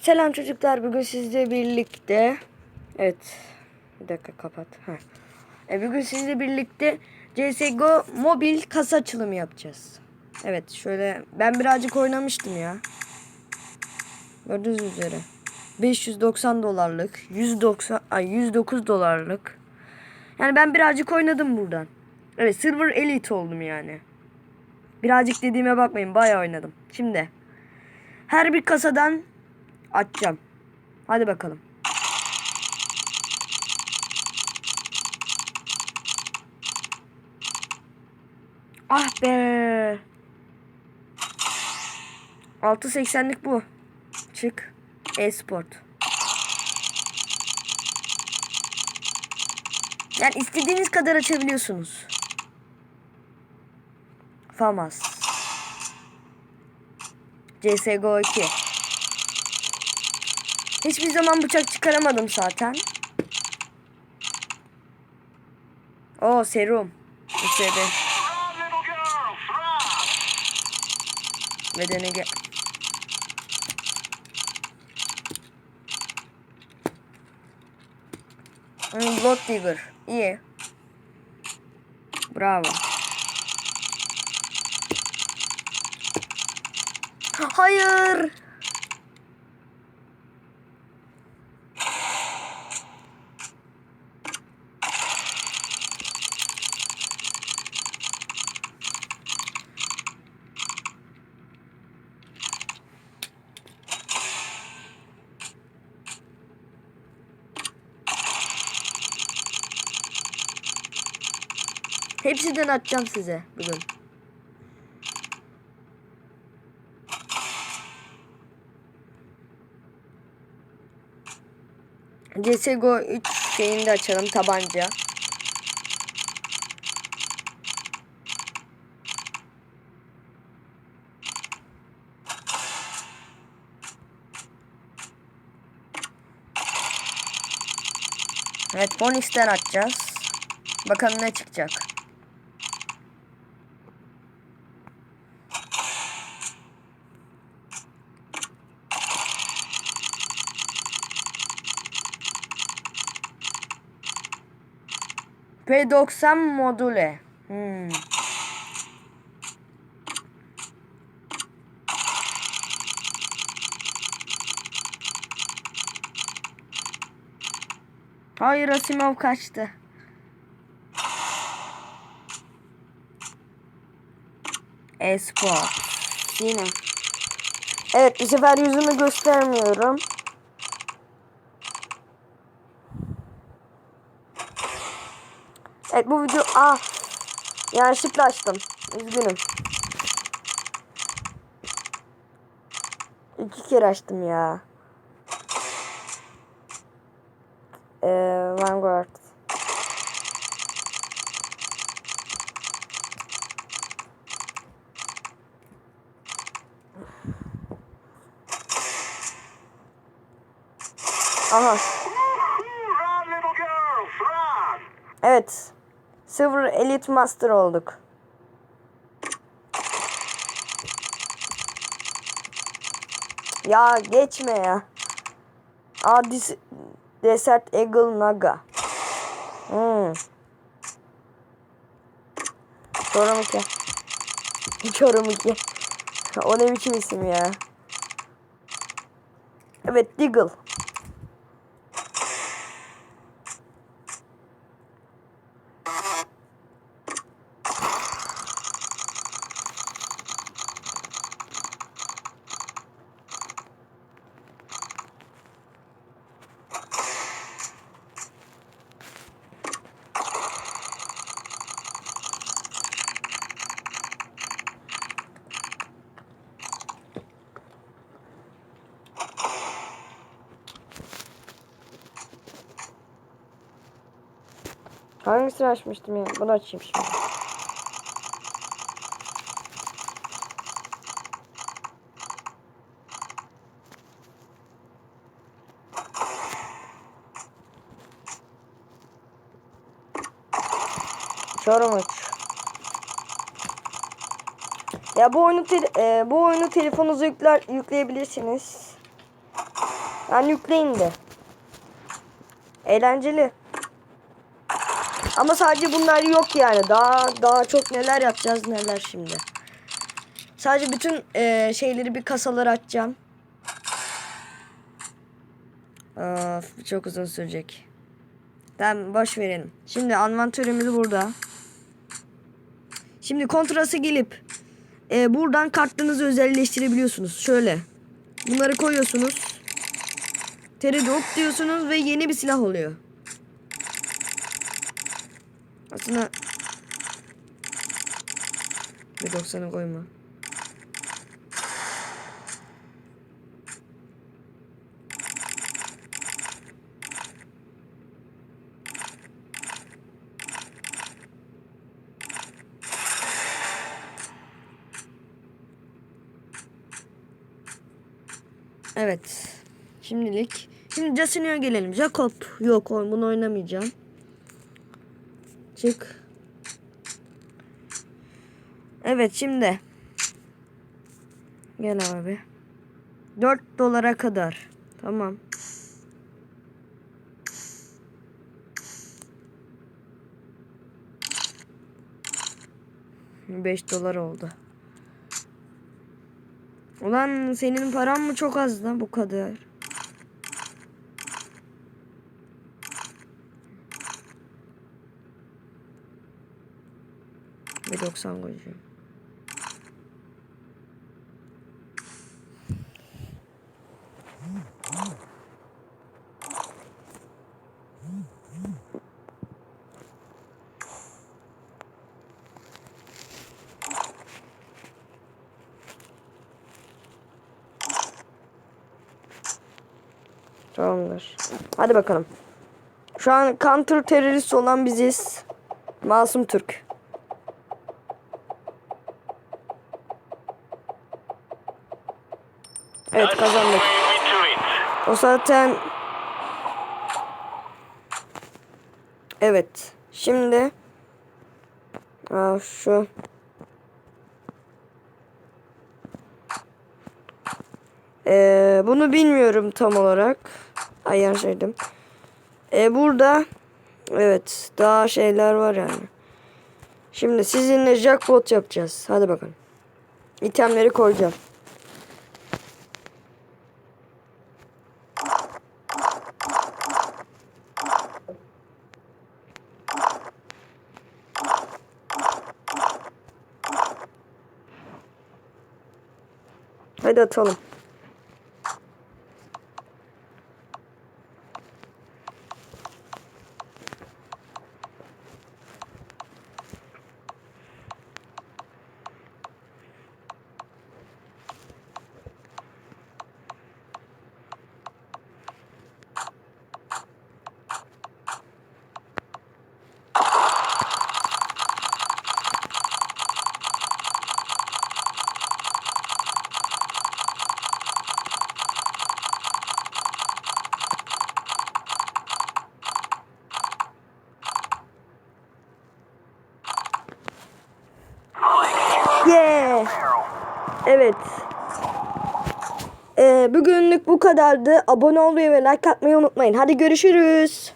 Selam çocuklar. Bugün sizle birlikte Evet. Bir dakika kapat. Ha. E, bugün sizle birlikte CSGO mobil kasa açılımı yapacağız. Evet şöyle ben birazcık oynamıştım ya. Gördüğünüz üzere. 590 dolarlık, 190 ay 109 dolarlık. Yani ben birazcık oynadım buradan. Evet Silver Elite oldum yani. Birazcık dediğime bakmayın bayağı oynadım. Şimdi her bir kasadan açacağım. Hadi bakalım. Ah be. 6.80'lik bu. Çık. E-sport. Yani istediğiniz kadar açabiliyorsunuz. Famas. CSGO 2. Hiçbir zaman bıçak çıkaramadım zaten. O serum. USB. Ve denege. Hmm, Blood Digger. İyi. Bravo. Hayır. Hepsinden atacağım size bugün. CSGO 3 şeyini de açalım tabanca. Evet Bonix'ten açacağız. Bakalım ne çıkacak. P90 module. Hmm. Hayır Asimov kaçtı. Esport. Yine. Evet bu sefer yüzümü göstermiyorum. Evet bu video ah yanlışlıkla açtım. Üzgünüm. İki kere açtım ya. Ee, Vanguard. Aha. Evet. Silver Elite Master olduk. Ya geçme ya. Aa Desert Eagle Naga. Hmm. Çorum 2. Çorum 2. O ne biçim isim ya. Evet Deagle. Hangisini açmıştım ya? Bunu açayım şimdi. Çorum 3. Ya bu oyunu e, bu oyunu telefonunuza yükler yükleyebilirsiniz. Yani yükleyin de. Eğlenceli. Ama sadece bunlar yok yani. Daha daha çok neler yapacağız neler şimdi. Sadece bütün eee, şeyleri bir kasalara açacağım. Of, çok uzun sürecek. Tamam boş verelim. Şimdi envantörümüz burada. Şimdi kontrası gelip e, buradan kartlarınızı özelleştirebiliyorsunuz. Şöyle. Bunları koyuyorsunuz. Teredop diyorsunuz ve yeni bir silah oluyor. Aslında bir 90'a koyma. Evet. Şimdilik. Şimdi Jasino'ya gelelim. Jacob. Yok bunu oynamayacağım. Çık. Evet şimdi. Gel abi. 4 dolara kadar. Tamam. Beş dolar oldu. Ulan senin paran mı çok az lan bu kadar? Ve 90 koyacağım. Tamamdır. Hadi bakalım. Şu an counter terörist olan biziz. Masum Türk. Evet kazandık. O zaten Evet. Şimdi Aa, şu Ee, bunu bilmiyorum tam olarak. Ayar şeydim. Ee, burada evet daha şeyler var yani. Şimdi sizinle jackpot yapacağız. Hadi bakalım. İtemleri koyacağım. Hadi atalım. Evet. Ee, bugünlük bu kadardı. Abone olmayı ve like atmayı unutmayın. Hadi görüşürüz.